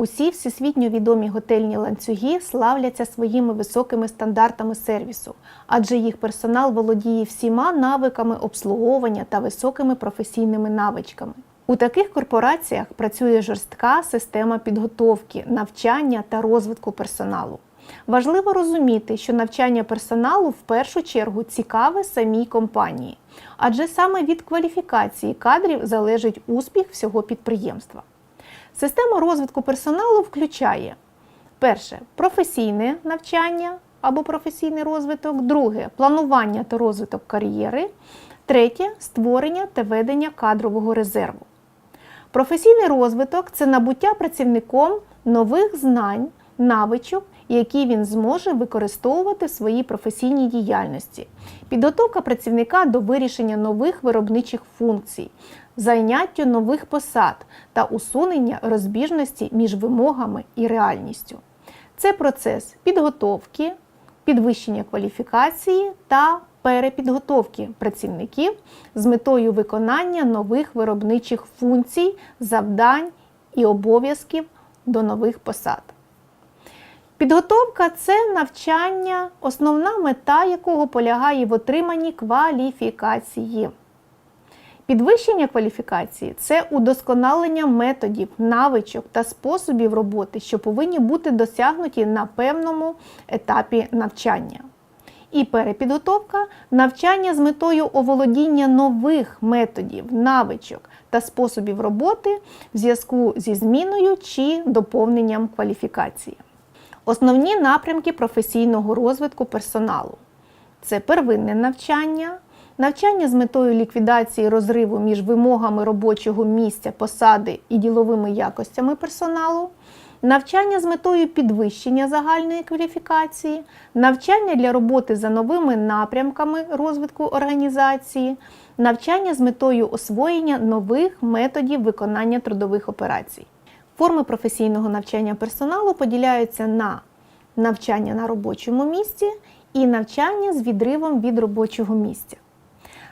Усі всесвітньо відомі готельні ланцюги славляться своїми високими стандартами сервісу, адже їх персонал володіє всіма навиками обслуговування та високими професійними навичками. У таких корпораціях працює жорстка система підготовки, навчання та розвитку персоналу. Важливо розуміти, що навчання персоналу в першу чергу цікаве самій компанії, адже саме від кваліфікації кадрів залежить успіх всього підприємства. Система розвитку персоналу включає перше професійне навчання або професійний розвиток, друге планування та розвиток кар'єри, третє створення та ведення кадрового резерву. Професійний розвиток це набуття працівником нових знань, навичок, які він зможе використовувати в своїй професійній діяльності, підготовка працівника до вирішення нових виробничих функцій, зайняттю нових посад та усунення розбіжності між вимогами і реальністю. Це процес підготовки, підвищення кваліфікації та перепідготовки працівників з метою виконання нових виробничих функцій, завдань і обов'язків до нових посад. Підготовка це навчання, основна мета якого полягає в отриманні кваліфікації. Підвищення кваліфікації це удосконалення методів, навичок та способів роботи, що повинні бути досягнуті на певному етапі навчання. І перепідготовка навчання з метою оволодіння нових методів, навичок та способів роботи в зв'язку зі зміною чи доповненням кваліфікації. Основні напрямки професійного розвитку персоналу це первинне навчання, навчання з метою ліквідації розриву між вимогами робочого місця, посади і діловими якостями персоналу, навчання з метою підвищення загальної кваліфікації, навчання для роботи за новими напрямками розвитку організації, навчання з метою освоєння нових методів виконання трудових операцій. Форми професійного навчання персоналу поділяються на навчання на робочому місці і навчання з відривом від робочого місця.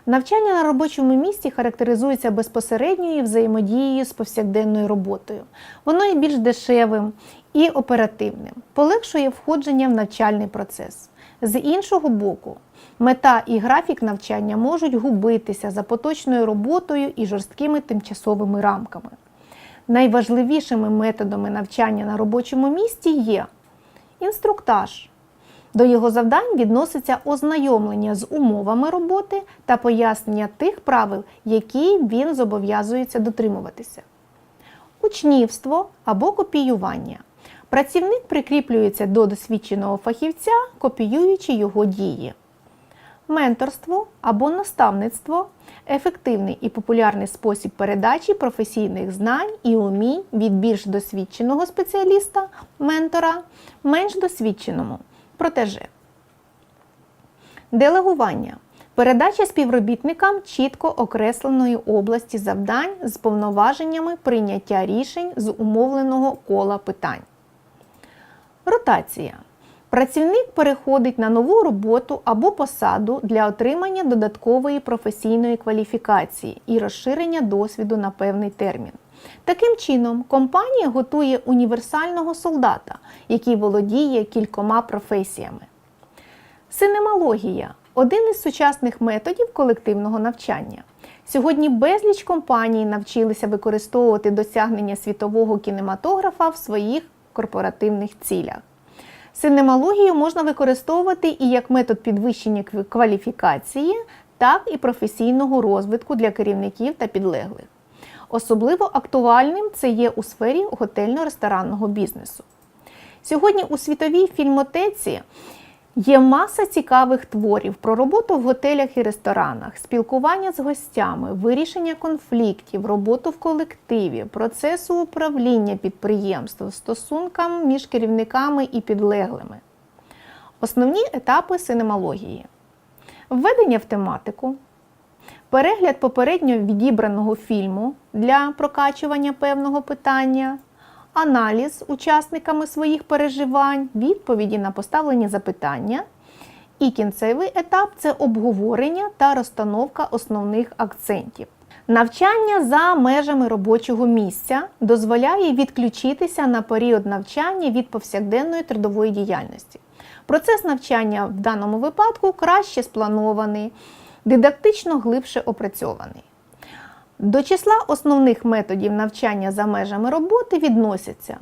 Навчання на робочому місці характеризується безпосередньою взаємодією з повсякденною роботою. Воно є більш дешевим і оперативним, полегшує входження в навчальний процес. З іншого боку, мета і графік навчання можуть губитися за поточною роботою і жорсткими тимчасовими рамками. Найважливішими методами навчання на робочому місці є інструктаж. До його завдань відноситься ознайомлення з умовами роботи та пояснення тих правил, які він зобов'язується дотримуватися. Учнівство або копіювання. Працівник прикріплюється до досвідченого фахівця, копіюючи його дії. Менторство або наставництво ефективний і популярний спосіб передачі професійних знань і умінь від більш досвідченого спеціаліста, ментора, менш досвідченому протеже. Делегування. Передача співробітникам чітко окресленої області завдань з повноваженнями прийняття рішень з умовленого кола питань. Ротація. Працівник переходить на нову роботу або посаду для отримання додаткової професійної кваліфікації і розширення досвіду на певний термін. Таким чином, компанія готує універсального солдата, який володіє кількома професіями. Синемологія один із сучасних методів колективного навчання. Сьогодні безліч компаній навчилися використовувати досягнення світового кінематографа в своїх корпоративних цілях. Синемологію можна використовувати і як метод підвищення кваліфікації, так і професійного розвитку для керівників та підлеглих. Особливо актуальним це є у сфері готельно-ресторанного бізнесу. Сьогодні у світовій фільмотеці є маса цікавих творів про роботу в готелях і ресторанах, спілкування з гостями, вирішення конфліктів, роботу в колективі, процесу управління підприємств, стосункам між керівниками і підлеглими. Основні етапи синемології: введення в тематику. Перегляд попередньо відібраного фільму для прокачування певного питання, аналіз учасниками своїх переживань, відповіді на поставлені запитання. І кінцевий етап це обговорення та розстановка основних акцентів. Навчання за межами робочого місця дозволяє відключитися на період навчання від повсякденної трудової діяльності. Процес навчання в даному випадку краще спланований, дидактично глибше опрацьований. До числа основних методів навчання за межами роботи відносяться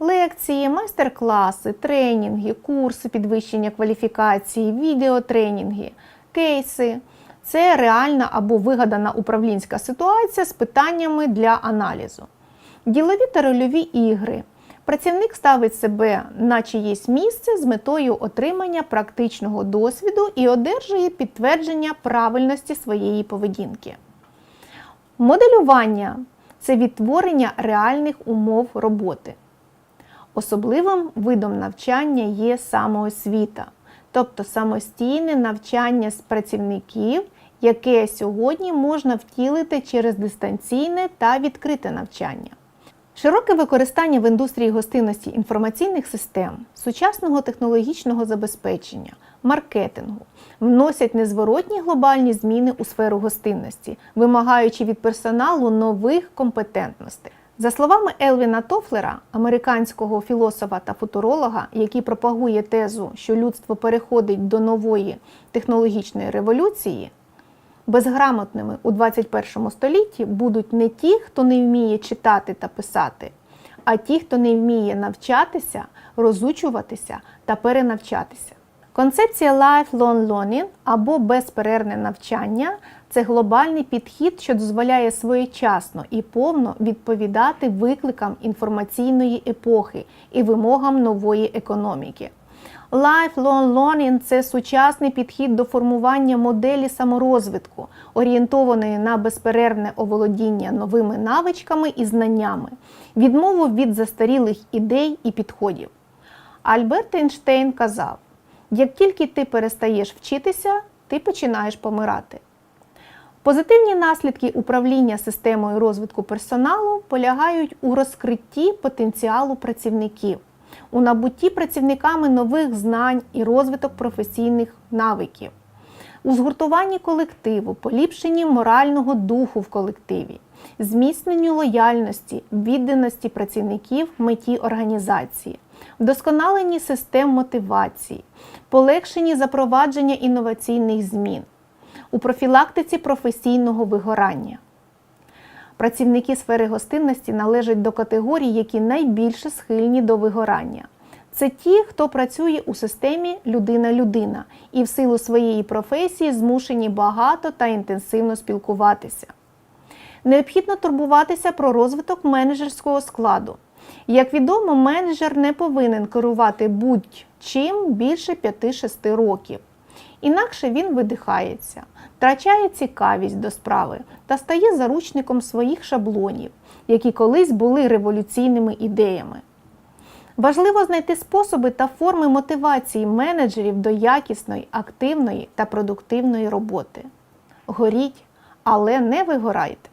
лекції, майстер-класи, тренінги, курси підвищення кваліфікації, відеотренінги, кейси. Це реальна або вигадана управлінська ситуація з питаннями для аналізу. Ділові та рольові ігри. Працівник ставить себе на чиєсь місце з метою отримання практичного досвіду і одержує підтвердження правильності своєї поведінки. Моделювання це відтворення реальних умов роботи. Особливим видом навчання є самоосвіта, тобто самостійне навчання з працівників, яке сьогодні можна втілити через дистанційне та відкрите навчання. Широке використання в індустрії гостинності інформаційних систем, сучасного технологічного забезпечення, маркетингу вносять незворотні глобальні зміни у сферу гостинності, вимагаючи від персоналу нових компетентностей. За словами Елвіна Тофлера, американського філософа та футуролога, який пропагує тезу, що людство переходить до нової технологічної революції, безграмотними у 21 столітті будуть не ті, хто не вміє читати та писати, а ті, хто не вміє навчатися, розучуватися та перенавчатися. Концепція lifelong learning або безперервне навчання це глобальний підхід, що дозволяє своєчасно і повно відповідати викликам інформаційної епохи і вимогам нової економіки. Lifelong learning – це сучасний підхід до формування моделі саморозвитку, орієнтованої на безперервне оволодіння новими навичками і знаннями, відмову від застарілих ідей і підходів. Альберт Ейнштейн казав: як тільки ти перестаєш вчитися, ти починаєш помирати. Позитивні наслідки управління системою розвитку персоналу полягають у розкритті потенціалу працівників, у набутті працівниками нових знань і розвиток професійних навиків, у згуртуванні колективу, поліпшенні морального духу в колективі, зміцненню лояльності, відданості працівників меті організації, вдосконаленні систем мотивації, полегшенні запровадження інноваційних змін у профілактиці професійного вигорання. Працівники сфери гостинності належать до категорій, які найбільше схильні до вигорання. Це ті, хто працює у системі людина-людина і в силу своєї професії змушені багато та інтенсивно спілкуватися. Необхідно турбуватися про розвиток менеджерського складу. Як відомо, менеджер не повинен керувати будь-чим більше 5-6 років. Інакше він видихається, втрачає цікавість до справи та стає заручником своїх шаблонів, які колись були революційними ідеями. Важливо знайти способи та форми мотивації менеджерів до якісної, активної та продуктивної роботи. Горіть, але не вигорайте.